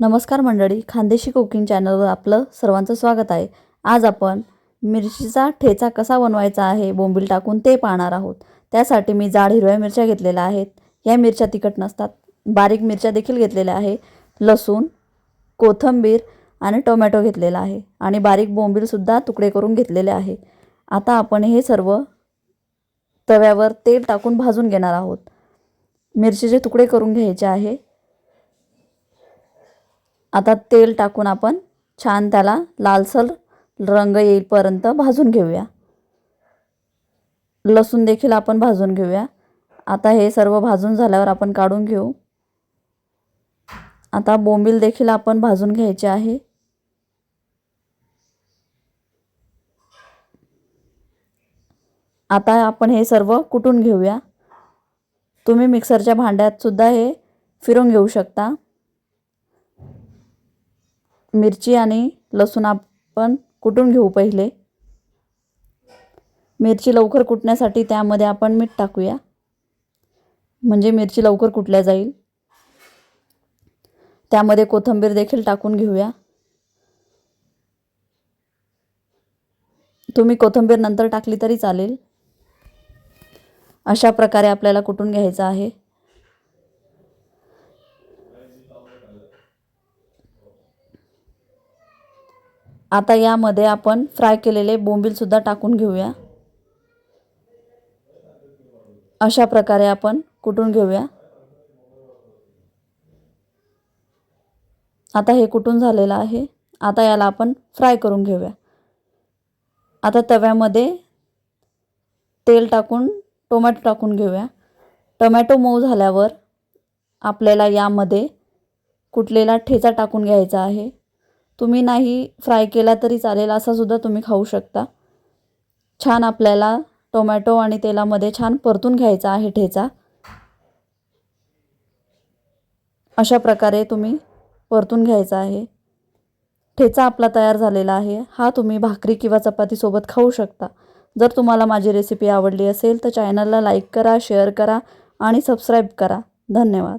नमस्कार मंडळी खानदेशी कुकिंग चॅनलवर आपलं सर्वांचं स्वागत आहे. आज आपण मिरचीचा ठेचा कसा बनवायचा आहे बोंबील टाकून ते पाहणार आहोत. त्यासाठी मी जाड हिरव्या मिरच्या घेतलेल्या आहेत. या मिरच्या तिखट नसतात. बारीक मिरच्या देखील घेतलेल्या आहे. लसूण कोथिंबीर आणि टोमॅटो घेतलेला आहे. आणि बारीक बोंबीलसुद्धा तुकडे करून घेतलेले आहे. आता आपण हे सर्व तव्यावर तेल टाकून भाजून घेणार आहोत. मिरचीचे तुकडे करून घ्यायचे आहे. आता तेल टाकून आपण छान त्याला लालसर रंग येईपर्यंत भाजून घेऊया. लसूण देखील आपण भाजून घेऊया. आता हे सर्व भाजून झाल्यावर आपण काढून घेऊ. आता बोंबील देखील आपण भाजून घ्यायचे आहे. आता आपण हे सर्व कुटून घेऊया. तुम्ही मिक्सरच्या भांड्यात सुद्धा हे फिरून घेऊ शकता. मिरची आणि लसूण आपण कुटून घेऊ पहिले. मिरची लवकर कुटण्यासाठी त्यामध्ये आपण मीठ टाकूया. म्हणजे मिरची लवकर कुटल्या जाईल. त्यामध्ये कोथिंबीर देखील टाकून घेऊया. तुम्ही कोथिंबीर नंतर टाकली तरी चालेल. अशा प्रकारे आपल्याला कुटून घ्यायचं आहे. आता यामध्ये आपण फ्राय केलेले बोंबीलसुद्धा टाकून घेऊया. अशा प्रकारे आपण कुटून घेऊया. आता हे कुटून झालेलं आहे. आता याला आपण फ्राय करून घेऊया. आता तव्यामध्ये तेल टाकून टोमॅटो टाकून घेऊया. टोमॅटो मऊ झाल्यावर आपल्याला यामध्ये कुटलेला ठेचा टाकून घ्यायचा आहे. तुम्ही नाही फ्राय केला तरी चालेल असासुद्धा तुम्ही खाऊ शकता. छान आपल्याला टोमॅटो आणि तेलामध्ये छान परतून घ्यायचा आहे ठेचा. अशा प्रकारे तुम्ही परतून घ्यायचा आहे. ठेचा आपला तयार झालेला आहे. हा तुम्ही भाकरी किंवा चपातीसोबत खाऊ शकता. जर तुम्हाला माझी रेसिपी आवडली असेल तर चॅनलला लाईक करा शेअर करा आणि सबस्क्राईब करा. धन्यवाद.